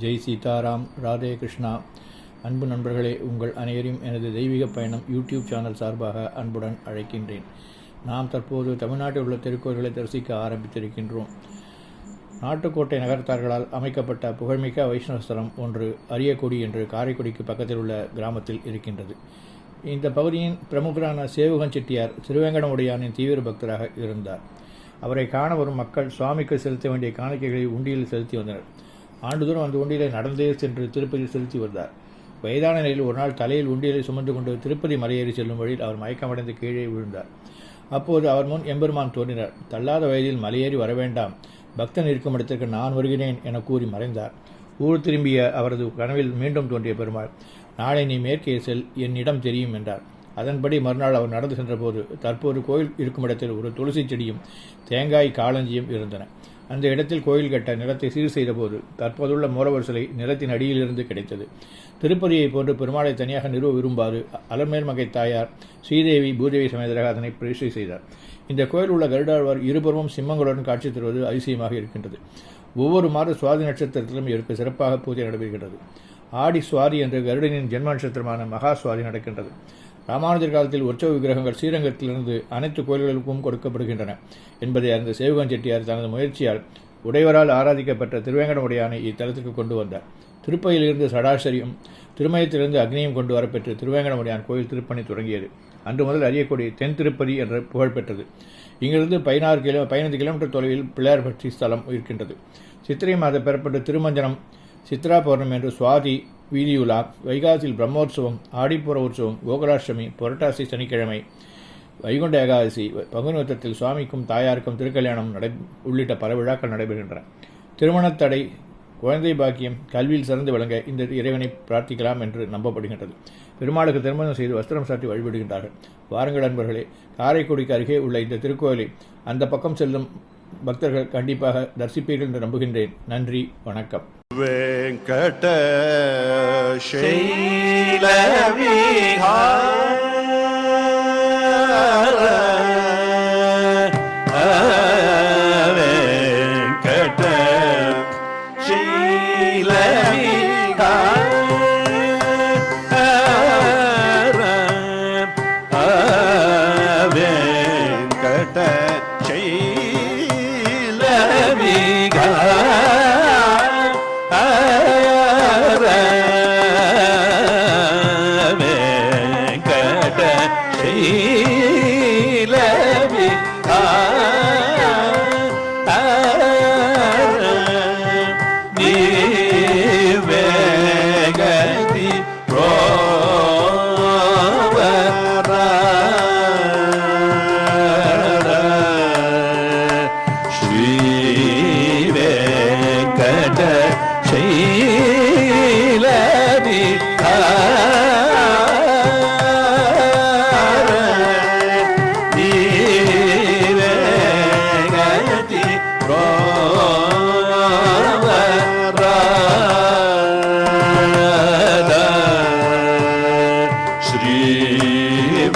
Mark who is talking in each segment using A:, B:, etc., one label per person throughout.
A: ஜெய் சீதாராம் ராதே கிருஷ்ணா. அன்பு நண்பர்களே உங்கள் அனைவரையும் எனது தெய்வீக பயணம் யூடியூப் சேனல் சார்பாக அன்புடன் அழைக்கின்றேன். நாம் தற்போது தமிழ்நாட்டில் உள்ள திருக்கோயில்களை தரிசிக்க ஆரம்பித்திருக்கின்றோம். நாட்டுக்கோட்டை நகரத்தார்களால் அமைக்கப்பட்ட புகழ்மிக்க வைஷ்ணவஸ்தலம் ஒன்று அரியக்குடி என்று காரைக்குடிக்கு பக்கத்தில் உள்ள கிராமத்தில் இருக்கின்றது. இந்த பகுதியின் பிரமுகரான சேவுகன் செட்டியார் திருவேங்கடமுடையானின் தீவிர பக்தராக இருந்தார். அவரை காண வரும் மக்கள் சுவாமிக்கு செலுத்த வேண்டிய காணிக்கைகளை உண்டியில் செலுத்தி வந்தனர். ஆண்டுதோறும் அந்த உண்டியலை நடந்தே சென்று திருப்பதி செலுத்தி வந்தார் வயதான நிலையில் ஒரு நாள் தலையில் உண்டியலை சுமந்து கொண்டு திருப்பதி மலையேறி செல்லும் வழியில் அவர் மயக்கமடைந்து கீழே விழுந்தார். அப்போது அவர் முன் எம்பெருமான் தோன்றினார். தள்ளாத வயதில் மலையேறி வரவேண்டாம் பக்தன் இருக்கும் இடத்திற்கு நான் வருகிறேன் என கூறி மறைந்தார். ஊர் திரும்பிய அவரது கனவில் மீண்டும் தோன்றிய பெருமாள் நாளை நீ மேற்கே செல் என்னிடம் தெரியும் என்றார். அதன்படி மறுநாள் அவர் நடந்து சென்றபோது தற்போது கோயில் இருக்கும் இடத்தில் ஒரு துளசி செடியும் தேங்காய் காளஞ்சியும் இருந்தன. அந்த இடத்தில் கோயில் கட்ட நிலத்தை சீர் செய்தபோது தற்போதுள்ள மூலவர் சிலை நிலத்தின் அடியிலிருந்து கிடைத்தது. திருப்பதியை போன்று பெருமாளை தனியாக நிறுவ விரும்பாது அலர்மேல் மகை தாயார் ஸ்ரீதேவி பூதேவி சமேதராக அதனை பிரதிஷ்டை செய்தார். இந்த கோயில் உள்ள கருடாழ்வார் இருபுறமும் சிம்மங்களுடன் காட்சி தருவது அதிசயமாக இருக்கின்றது. ஒவ்வொரு மாத சுவாதி நட்சத்திரத்திலும் இதற்கு சிறப்பாக பூஜை நடைபெறுகிறது. ஆடி சுவாதி என்று கருடனின் ஜென்ம நட்சத்திரமான மகா சுவாதி நடக்கின்றது. ராமானுஜர் காலத்தில் உற்சவ விக்கிரகங்கள் ஸ்ரீரங்கத்திலிருந்து அனைத்து கோயில்களுக்கும் கொடுக்கப்படுகின்றன என்பதை அறிந்த சேவகன் செட்டியார் தனது முயற்சியால் உடையவரால் ஆராதிக்கப்பட்ட திருவேங்கடமுடையானை இத்தலத்துக்கு கொண்டு வந்தார். திருப்பையிலிருந்து சடாசரியும் திருமயத்திலிருந்து அக்னியும் கொண்டு வரப்பெற்று திருவேங்கடமுடையான் கோயில் திருப்பணி தொடங்கியது. அன்று முதல் அறியக்கூடிய தென் திருப்பதி என்ற புகழ் பெற்றது. இங்கிருந்து பதினாறு கிலோ பதினைந்து கிலோமீட்டர் தொலைவில் பிள்ளையார்பட்டி ஸ்தலம் இருக்கின்றது. சித்திரை மாத பெறப்பட்ட திருமஞ்சனம் சித்ரா பௌர்ணமி என்று சுவாதி வீதியுலா வைகாசியில் பிரம்மோற்சவம் ஆடிப்புற உற்சவம் கோகுலாஷ்டமி புரட்டாசி சனிக்கிழமை வைகுண்ட ஏகாதசி பங்குனி சுவாமிக்கும் தாயாருக்கும் திருக்கல்யாணம் நடை உள்ளிட்ட பல விழாக்கள் நடைபெறுகின்றன. திருமணத்தடை குழந்தை பாக்கியம் கல்வியில் சிறந்து விளங்க இந்த இறைவனை பிரார்த்திக்கலாம் என்று நம்பப்படுகின்றது. பெருமாளுக்கு திருமணம் செய்து வஸ்திரம் சாட்டி வழிபடுகின்றார்கள். வாருங்கள் அன்பர்களே காரைக்குடிக்கு அருகே உள்ள இந்த திருக்கோயிலை அந்த பக்கம் செல்லும் பக்தர்கள் கண்டிப்பாக தரிசிப்பீர்கள் என்று நம்புகின்றேன். நன்றி வணக்கம்.
B: வெங்கட Ei,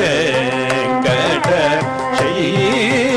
B: வெங்கட செய்ய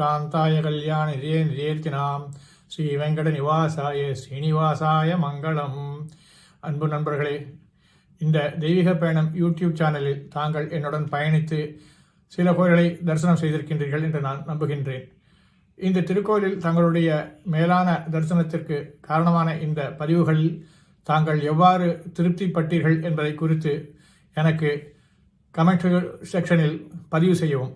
C: காந்தாய கல்யாண நிதியே நிதியேர்த்தினாம் ஸ்ரீ வெங்கட நிவாசாய ஸ்ரீனிவாசாய மங்களம் அன்பு நண்பர்களே இந்த தெய்வீக பயணம் யூடியூப் சேனலில் தாங்கள் என்னுடன் பயணித்து சில கோயில்களை தரிசனம் செய்திருக்கின்றீர்கள் என்று நான் நம்புகின்றேன். இந்த திருக்கோயிலில் தங்களுடைய மேலான தரிசனத்திற்கு காரணமான இந்த பதிவுகளில் தாங்கள் எவ்வாறு திருப்திப்பட்டீர்கள் என்பதை குறித்து எனக்கு கமெண்ட் செக்ஷனில் பதிவு செய்யவும்.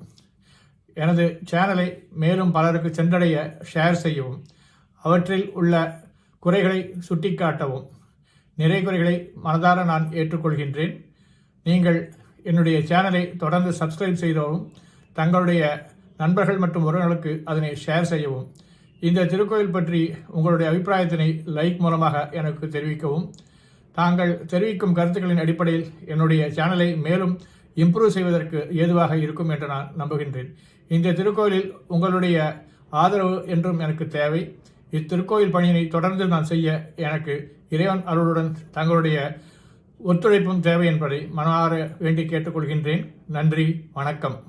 C: எனது சேனலை மேலும் பலருக்கு சென்றடைய ஷேர் செய்யவும் அவற்றில் உள்ள குறைகளை சுட்டிக்காட்டவும். நிறை குறைகளை மனதார நான் ஏற்றுக்கொள்கின்றேன். நீங்கள் என்னுடைய சேனலை தொடர்ந்து சப்ஸ்கிரைப் செய்தவும் தங்களுடைய நண்பர்கள் மற்றும் உறவினர்களுக்கு அதனை ஷேர் செய்யவும். இந்த திருக்கோயில் பற்றி உங்களுடைய அபிப்பிராயத்தினை லைக் மூலமாக எனக்கு தெரிவிக்கவும். தாங்கள் தெரிவிக்கும் கருத்துக்களின் அடிப்படையில் என்னுடைய சேனலை மேலும் இம்ப்ரூவ் செய்வதற்கு ஏதுவாக இருக்கும் என்று நான் நம்புகின்றேன். இந்த திருக்கோயிலில் உங்களுடைய ஆதரவு என்றும் எனக்கு தேவை. இத்திருக்கோயில் பணியினை தொடர்ந்து நான் செய்ய எனக்கு இறைவன் அருளுடன் தங்களுடைய ஒத்துழைப்பும் தேவை என்பதை மனமாற வேண்டி கேட்டுக்கொள்கின்றேன். நன்றி வணக்கம்.